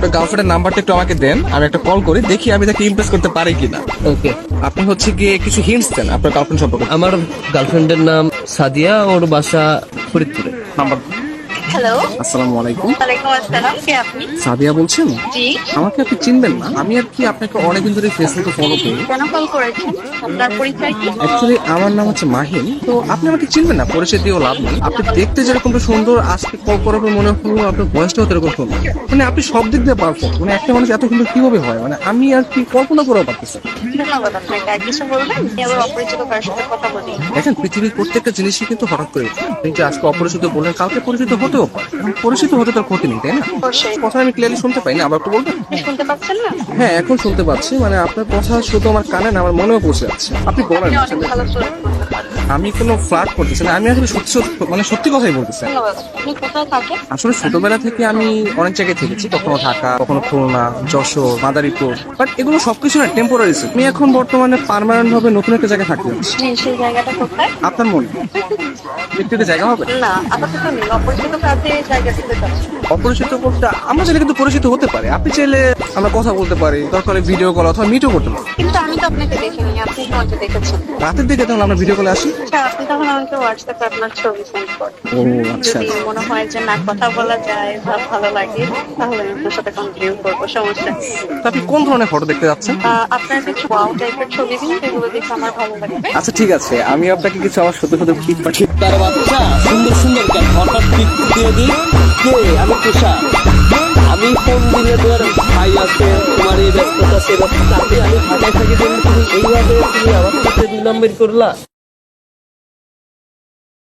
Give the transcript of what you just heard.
আপনার গার্লফ্রেন্ডের নাম্বারটা একটু আমাকে দেন আমি একটা কল করি দেখি আমি তাকে ইমপ্রেস করতে পারি কিনা। ওকে আপনি হচ্ছে গিয়ে কিছু হিন্টস দেন আপনার গার্লফ্রেন্ড সম্পর্কে। আমার গার্লফ্রেন্ডের নাম সাদিয়া ওর বাসা ফরিদপুরে। নাম্বার হ্যালো আসসালামু আলাইকুম। ওয়ালাইকুম আসসালাম কে আপনি? সাদিয়া বলছেন? জি। আমাকে আপনি চিনবেন না। আমি আর কি আপনাকে অনেকদিন ধরে ফেসবুকে ফলো করি। কেন কল করেছেন? আপনার পরিচয় কি? অ্যাকচুয়ালি আমার নাম হচ্ছে মাহিন। তো আপনি আমাকে চিনবেন না পরিচয় দিয়েও লাভ নেই। আপনি দেখতে যেরকম সুন্দর আজকে কল করার পর মনে হলো আপনার বয়সটাও এরকম সুন্দর। মানে আপনি সব দিক দিয়ে পারফেক্ট মানে একটা মানুষ এত সুন্দর কীভাবে হয়? মানে আমি আর কি কল্পনা করেও পারতেছি ধন্যবাদ আপনাকে। আর কিছু বলবেন? আবার অপরিচিত কারোর সাথে কথা বলি। দেখেন পৃথিবীর প্রত্যেকটা জিনিসই কিন্তু হঠাৎ করে। আপনি যে আজকে অপরিচিত বললেন কালকে পরিচিত হতেও পারে পরিচিত হতে তার ক্ষতি নেই তাই না? কথা আমি ক্লিয়ারলি শুনতে পাই না আবার একটু বলবেন? শুনতে পাচ্ছেন না? হ্যাঁ এখন শুনতে পাচ্ছি মানে আপনার কথা শুধু আমার কানে না আমার মনেও পৌঁছে যাচ্ছে আপনি বলেন ভালো আমি কোনো ফ্লার্ট করতেছি না আমি আসলে সত্যি সত্যি মানে সত্যি কথাই বলতেছি। আসলে ছোটবেলা থেকে আমি অনেক জায়গায় থেকেছি কখনো ঢাকা কখনো খুলনা যশোর মাদারীপুর বাট এগুলো সবকিছু না টেম্পোরারি আমি এখন বর্তমানে পার্মানেন্ট ভাবে নতুন একটা জায়গায় থাকতে আপনার মনে? একটু একটা জায়গা হবে? না আপাতত নেই অপরিচিত কাজে জায়গা অপরিচিত বলতে আমরা চাইলে কিন্তু পরিচিত হতে পারে। আপনি চাইলে আমরা কথা বলতে পারি দরকার ভিডিও কল অথবা মিটও করতে পারি। কিন্তু আমি তো আপনাকে দেখিনি আপনি আমাকে দেখেছেন? রাতের দিকে তাহলে আমরা ভিডিও কলে আসি। আচ্ছা আপনি তখন আমাকে হোয়াটসঅ্যাপে আপনার ছবি সেন্ড করেন। ও আচ্ছা। যদি মনে হয় যে না কথা বলা যায় বা ভালো লাগে তাহলে আপনার সাথে কন্টিনিউ করব সমস্যা আপনি কোন ধরনের ফটো দেখতে যাচ্ছেন? আহ, আপনার কিছু ওয়াও টাইপের ছবি দিন যেগুলো দেখে আমার ভালো লাগবে আচ্ছা ঠিক আছে। আমি আপনাকে কিছু আমার সত্য সত্য ক্লিপ পাঠিয়ে তার বাচ্চা সুন্দর সুন্দর হঠাৎ ক্লিক দিয়ে দিই কে? আমি তুষার। আমি ফোন তোর ভাই আছে? তোমার এই ব্যস্ততা সে ব্যস্ততা আমি আমি থাকি তুমি এইভাবে তুমি আমার সাথে দুই নম্বর করলা।